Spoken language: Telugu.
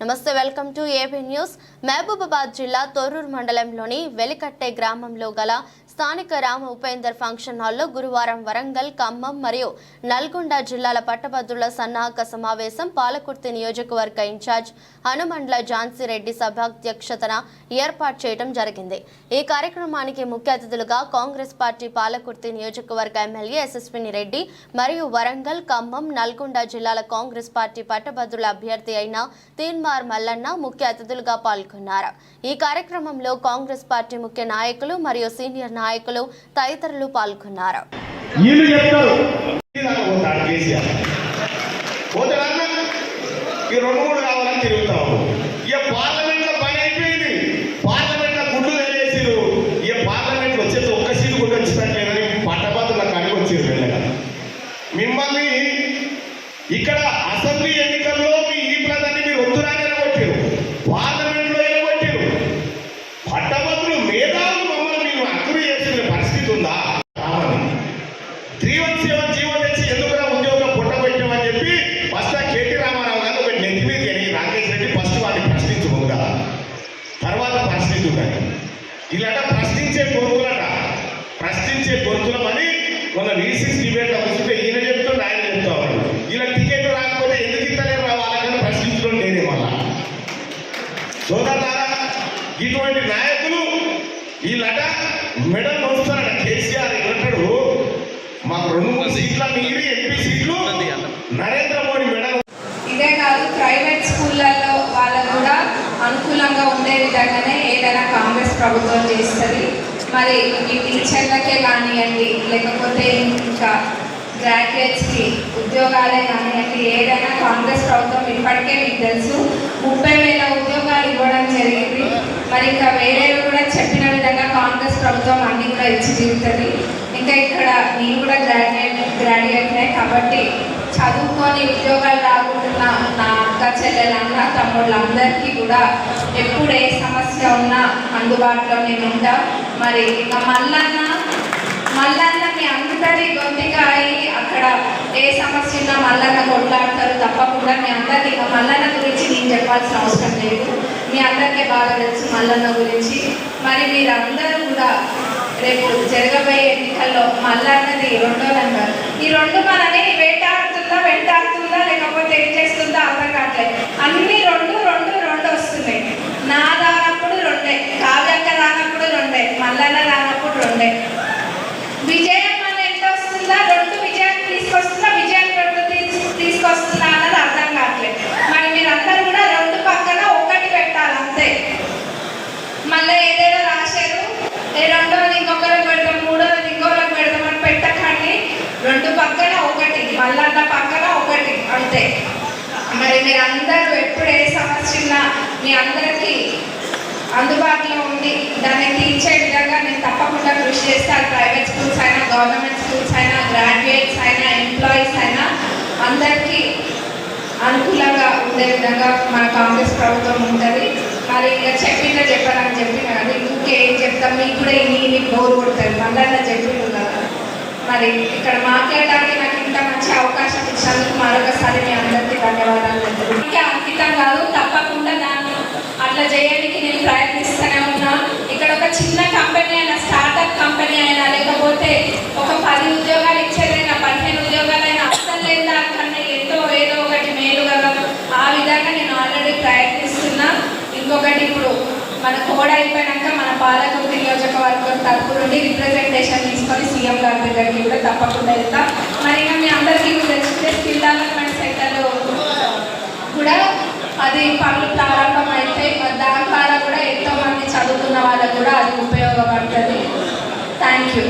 నమస్తే welcome to AP news. Mahabubabad జిల్లా తొర్రూరు మండలంలోని వెలికట్టే గ్రామంలో గల స్థానిక రామ ఉపేందర్ ఫంక్షన్ హాల్లో గురువారం వరంగల్ ఖమ్మం మరియు నల్గొండ జిల్లాల పట్టభద్రుల సన్నాహక సమావేశం పాలకుర్తి నియోజకవర్గ ఇన్ఛార్జ్ హనుమండ్ల ఝాన్సీ రెడ్డి సభాధ్యక్షతన ఏర్పాటు చేయడం జరిగింది. ఈ కార్యక్రమానికి ముఖ్య అతిథులుగా కాంగ్రెస్ పార్టీ పాలకుర్తి నియోజకవర్గ ఎమ్మెల్యే యశస్విని రెడ్డి మరియు వరంగల్ ఖమ్మం నల్గొండ జిల్లాల కాంగ్రెస్ పార్టీ పట్టభద్రుల అభ్యర్థి అయిన తీన్మార్ మల్లన్న ముఖ్య అతిథులుగా పాల్గొన్నారు. ఈ కార్యక్రమంలో కాంగ్రెస్ పార్టీ ముఖ్య నాయకులు మరియు సీనియర్ నాయకులు తదితరులు పాల్గొన్నారు. ఈ రెండు మూడు పని వచ్చేసి ఒక్క కూడా మిమ్మల్ని ఇక్కడ అసెంబ్లీ ఎన్నికల్లో మీ తర్వాత ప్రశ్నించుదని ఇలాట ప్రశ్నించే గొంతులట. ప్రశ్నించే గొంతులమని మన వీసీస్ డిబేట్లో వస్తుంటే ఈయన చెప్తాడు ఆయన చెప్తా ఉన్నాడు ఇలా టికెట్ రాకపోతే ఎందుకు ఇస్తలేరు రావాలని ప్రశ్నించడం నేనే మళ్ళా. సోదరులారా ఇటువంటి నాయకులు వీళ్ళట మెడల్ వస్తారట కేసీఆర్ ఏమంటాడు మాకు రెండు మూడు సీట్ల మిగిలి ఎంపీ సీట్లు నరేంద్ర మోడీ మెడల్. ఇదే కాదు ప్రైవేట్ స్కూళ్ళల్లో వాళ్ళకు కూడా అనుకూలంగా ఉండే విధంగానే ఏదైనా కాంగ్రెస్ ప్రభుత్వం చేస్తుంది. మరి ఈ టీచర్లకే కానివ్వండి లేకపోతే ఇంకా గ్రాడ్యుయేట్స్కి ఉద్యోగాలే కానివ్వండి ఏదైనా కాంగ్రెస్ ప్రభుత్వం ఇప్పటికే మీకు తెలుసు ముప్పై వేల ఉద్యోగాలు ఇవ్వడం జరిగింది. మరి ఇంకా వేరేవి కూడా చెప్పిన విధంగా కాంగ్రెస్ ప్రభుత్వం అన్ని కూడా ఇచ్చి తీరుతుంది. ఇంకా ఇక్కడ నేను కూడా గ్రాడ్యుయేట్ గ్రాడ్యుయేట్నే కాబట్టి చదువుకొని ఉద్యోగాలు చెల్లెలన్నా చెల్లెలు అన్న తమ్ముళ్ళందరికీ కూడా ఎప్పుడు ఏ సమస్య ఉన్నా అందుబాటులో నేను ఉంటా. మరి ఇంకా మల్లన్న మల్లన్న మీ అందరి గొంతుగా అయి అక్కడ ఏ సమస్య ఉన్నా మల్లన్న కొట్లాడతారు తప్పకుండా. మీ అందరికీ ఇంకా మల్లన్న గురించి నేను చెప్పాల్సిన అవసరం లేదు. మీ అందరికీ బాగా తెలుసు మల్లన్న గురించి. మరి మీరందరూ కూడా రేపు జరగబోయే ఎన్నికల్లో మల్లన్నది రెండో నెంబర్. ఈ రెండు మనని వేటాడుతుందా వెంటాడుతుందా లేకపోతే ఏం చేస్తుందా అర్థం కావట్లేదు అన్ని రెండు రెండు రెండు వస్తున్నాయి నా రానప్పుడు రెండే కావ్యక్క రానప్పుడు రెండే మల్లన్న రానప్పుడు రెండే విజయం మన ఎంత వస్తుందా రెండు విజయాన్ని తీసుకొస్తుందా విజయాన్ని రెండు తీస్- తీసుకొస్తుందా అన్నది అర్థం కావట్లేదు మరి మీరందరూ కూడా రెండు పక్కన ఒకటి పెట్టాలి అంతే మళ్ళీ ఏదేదో రాశారు ఏ రెండోది ఇంకొకరికి పెడతాం మూడోది ఇంకొకరికి పెడతాం అని పెట్టకండి రెండు పక్కన ఒకటి పక్కన ఒకటి అంతే. మరి మీరు అందరూ ఎప్పుడు ఏ సమస్య ఉన్నా మీ అందరికీ అందుబాటులో ఉండి దాన్ని తీర్చే విధంగా నేను తప్పకుండా కృషి చేస్తాను ప్రైవేట్ స్కూల్స్ అయినా గవర్నమెంట్ స్కూల్స్ అయినా గ్రాడ్యుయేట్స్ అయినా ఎంప్లాయీస్ అయినా అందరికీ అనుకూలంగా ఉండే విధంగా మన కాంగ్రెస్ ప్రభుత్వం ఉంటుంది. మరి ఇక చెప్పిందా చెప్పాలని చెప్పిన కానీ ఇంకే ఏం చెప్తాం? మీకు కూడా ఇన్ని బోర్ కొడతారు. మళ్ళీ చెప్పిండు కదా మరి ఇక్కడ మాట్లాడడానికి నాకు ఇంత మంచి అవకాశం ఇచ్చినందుకు మరొకసారి మీ అందరికీ ధన్యవాదాలు ఇంకా అంకితం కాదు తప్పకుండా దాన్ని అట్లా చేయడానికి నేను ప్రయత్నిస్తూనే ఉన్నా. ఇక్కడ ఒక చిన్న కంపెనీ అయినా స్టార్టప్ కంపెనీ అయినా లేకపోతే ఒక పది ఉద్యోగాలు ఇచ్చేదైనా పదిహేను ఉద్యోగాలైనా అస్సలు లేని దానికన్నా ఎంతో ఏదో ఒకటి మేలు కదా. ఆ విధంగా నేను ఆల్రెడీ ప్రయత్నిస్తున్నా. ఇంకొకటి ఇప్పుడు మన కోడ్ అయిపోయాక మన పాలకుర్తి నియోజకవర్గం తరపు నుండి రిప్రజెంటేషన్ తీసుకొని సీఎం గారి దగ్గరికి కూడా తప్పకుండా వెళ్తాం. మరి ఇంకా మీ అందరికీ కూడా స్కిల్ డెవలప్మెంట్ సెంటర్లో కూడా అది పనులు ప్రారంభం అయితే దాని ద్వారా కూడా ఎంతో మంది చదువుకున్న వాళ్ళకు కూడా అది ఉపయోగపడుతుంది. Thank you